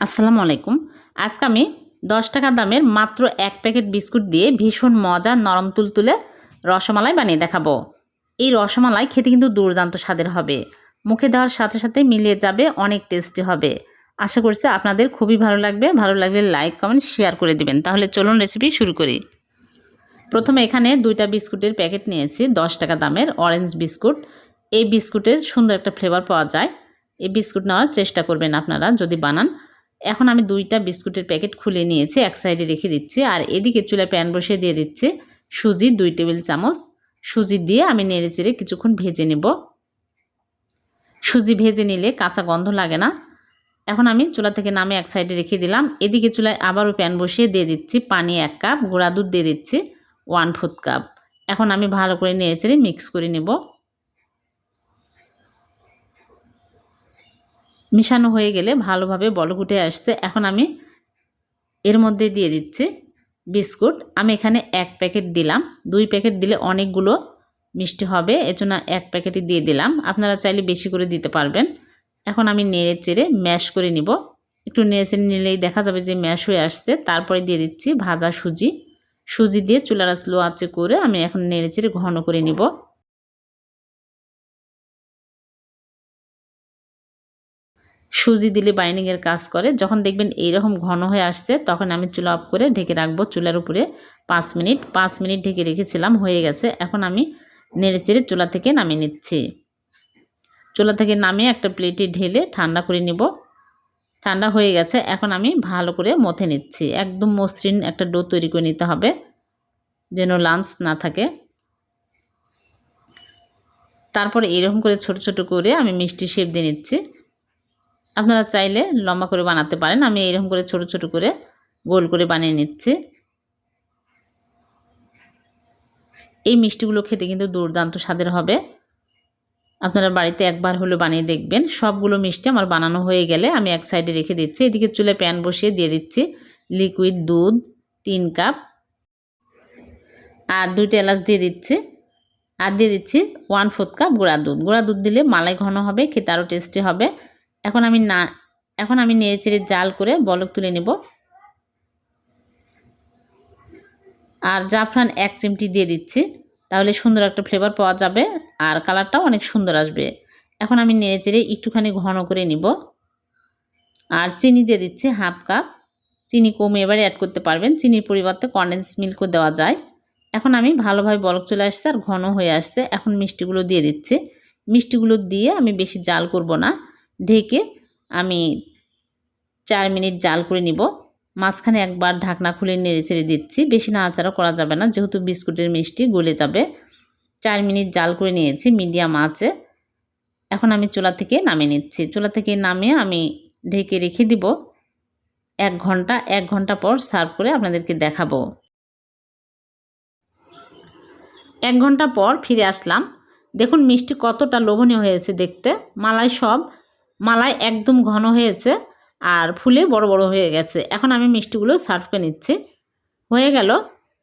আসসালামু আলাইকুম। আজকে আমি দশ টাকা দামের মাত্র এক প্যাকেট বিস্কুট দিয়ে ভীষণ মজা নরম তুলতুলে রসমালাই বানিয়ে দেখাবো। এই রসমালাই খেতে কিন্তু দুর্দান্ত স্বাদের হবে। মুখে দেওয়ার সাথে সাথে মিলিয়ে যাবে, অনেক টেস্টি হবে। আশা করছি আপনাদের খুবই ভালো লাগবে। ভালো লাগলে লাইক কমেন্ট শেয়ার করে দিবেন। তাহলে চলুন রেসিপি শুরু করি। প্রথমে এখানে দুইটা বিস্কুটের প্যাকেট নিয়েছি, দশ টাকা দামের অরেঞ্জ বিস্কুট। এই বিস্কুটের সুন্দর একটা ফ্লেভার পাওয়া যায়। এই বিস্কুট নেওয়ার চেষ্টা করবেন আপনারা যদি বানান। এখন আমি দুইটা বিস্কুটের প্যাকেট খুলে নিয়েছি, এক সাইডে রেখে দিচ্ছি, আর এদিকে চুলায় প্যান বসিয়ে দিয়ে দিচ্ছি, সুজি দুই টেবিল চামচ, সুজি দিয়ে আমি নেড়ে চেড়ে কিছুক্ষণ ভেজে নেব। সুজি ভেজে নিলে কাঁচা গন্ধ লাগে না। এখন আমি চুলা থেকে নামে এক সাইডে রেখে দিলাম, এদিকে চুলায় আবারও প্যান বসিয়ে দিয়ে দিচ্ছি, পানি এক কাপ, গুঁড়া দুধ দিয়ে দিচ্ছি, ওয়ান ফোর্থ কাপ। এখন আমি ভালো করে নেড়ে চেড়ে মিক্স করে নেব। মিশানো হয়ে গেলে ভালোভাবে উঠে আসছে। এখন আমি এর মধ্যে দিয়ে দিচ্ছি বিস্কুট। আমি এখানে এক প্যাকেট দিলাম। দুই প্যাকেট দিলে অনেকগুলো মিষ্টি হবে, এজন্য এক প্যাকেটই দিয়ে দিলাম। আপনারা চাইলে বেশি করে দিতে পারবেন। এখন আমি নেড়ে চেড়ে ম্যাশ করে নিব। একটু নেড়ে চেড়ে নিলেই দেখা যাবে যে ম্যাশ হয়ে আসছে। তারপরে দিয়ে দিচ্ছি ভাজা সুজি। সুজি দিয়ে চুলারা স্লো আঁচে করে আমি এখন নেড়ে চেড়ে ঘন করে নিব। সুজি দিলে বাইন্ডিংয়ের কাজ করে। যখন দেখবেন এইরকম ঘন হয়ে আসছে, তখন আমি চুলা অফ করে ঢেকে রাখব চুলার উপরে পাঁচ মিনিট। পাঁচ মিনিট ঢেকে রেখেছিলাম, হয়ে গেছে। এখন আমি নেড়ে চেড়ে চুলা থেকে নামিয়ে নিচ্ছি। চুলা থেকে নামিয়ে একটা প্লেটে ঢেলে ঠান্ডা করে নিব। ঠান্ডা হয়ে গেছে, এখন আমি ভালো করে মথে নিচ্ছি। একদম মসৃণ একটা ডো তৈরি করে নিতে হবে, যেন লাঞ্চ না থাকে। তারপরে এরকম করে ছোট ছোট করে আমি মিষ্টি শেপ দিয়ে নিচ্ছি। আপনারা চাইলে লম্বা করে বানাতে পারেন। আমি এরকম করে ছোট ছোট করে গোল করে বানিয়ে নিচ্ছি। এই মিষ্টিগুলো খেতে কিন্তু দুর্দান্ত স্বাদের হবে। আপনারা বাড়িতে একবার হলো বানিয়ে দেখবেন। সবগুলো মিষ্টি আমার বানানো হয়ে গেলে আমি এক সাইডে রেখে দিচ্ছি। এদিকে চুলে প্যান বসিয়ে দিয়ে দিচ্ছি। লিকুইড, দুধ, তিন কাপ। আর দুইটা এলাচ দিয়ে দিচ্ছি। আর দিয়ে দিচ্ছি ওয়ান ফোর্থ কাপ গুঁড়া দুধ। গুঁড়া দুধ দিলে মালাই ঘন হবে, খেতে আরও টেস্টি হবে। এখন আমি না, এখন আমি নেড়ে চেড়ে জাল করে বলক তুলে নেব। আর জাফরান এক চিমটি দিয়ে দিচ্ছি, তাহলে সুন্দর একটা ফ্লেভার পাওয়া যাবে আর কালারটাও অনেক সুন্দর আসবে। এখন আমি নেড়ে চেড়ে একটুখানি ঘন করে নিব। আর চিনি দিয়ে দিচ্ছি হাফ কাপ। চিনি কমে এবারে অ্যাড করতে পারবেন, চিনির পরিবর্তে কন্ডেন্স মিল্কও দেওয়া যায়। এখন আমি ভালোভাবে বলক চলে আসছে আর ঘন হয়ে আসছে। এখন মিষ্টিগুলো দিয়ে দিচ্ছি। মিষ্টিগুলো দিয়ে আমি বেশি জাল করব না। ঢেকে আমি চার মিনিট জাল করে নিব। মাঝখানে একবার ঢাকনা খুলে নেড়ে ছেড়ে দিচ্ছি। বেশি নাড়াচাড়া করা যাবে না, যেহেতু বিস্কুটের মিষ্টি গলে যাবে। চার মিনিট জাল করে নিয়েছি, মিডিয়াম আঁচে। এখন আমি চুলা থেকে নামিয়ে নিচ্ছি। চুলা থেকে নামিয়ে আমি ঢেকে রেখে দিব। এক ঘণ্টা এক ঘণ্টা পর সার্ভ করে আপনাদেরকে দেখাবো। এক ঘণ্টা পর ফিরে আসলাম। দেখুন মিষ্টি কতটা লোভনীয় হয়েছে দেখতে। মালাই সব মালাই একদম ঘন হয়েছে আর ফুলে বড় বড় হয়ে গেছে। এখন আমি মিষ্টিগুলো সার্ভ করে নিচ্ছি। হয়ে গেল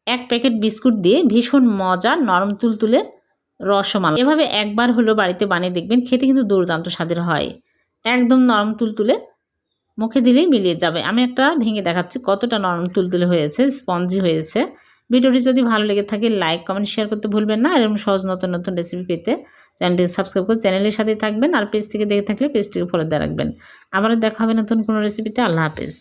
এক প্যাকেট বিস্কুট দিয়ে ভীষণ মজা নরম তুলতুলে রসমালাই। এভাবে একবার হলো বাড়িতে বানিয়ে দেখবেন, খেতে কিন্তু দুর্দান্ত স্বাদের হয়। একদম নরম তুলতুলে মুখে দিলেই মিলিয়ে যাবে। আমি একটা ভেঙে দেখাচ্ছি কতটা নরম তুলতুলে হয়েছে, স্পঞ্জি হয়েছে। ভিডিওটি যদি ভালো লেগে থাকে লাইক কমেন্ট শেয়ার করতে ভুলবেন না। এরকম সহজ নতুন নতুন রেসিপি পেতে চ্যানেলটি সাবস্ক্রাইব করে চ্যানেলের সাথেই থাকবেন। আর পেজ থেকে দেখে থাকলে পেজটিকে ফলো দিয়ে রাখবেন। আবারও দেখা হবে নতুন কোনো রেসিপিতে আল্লাহ হাফেজ।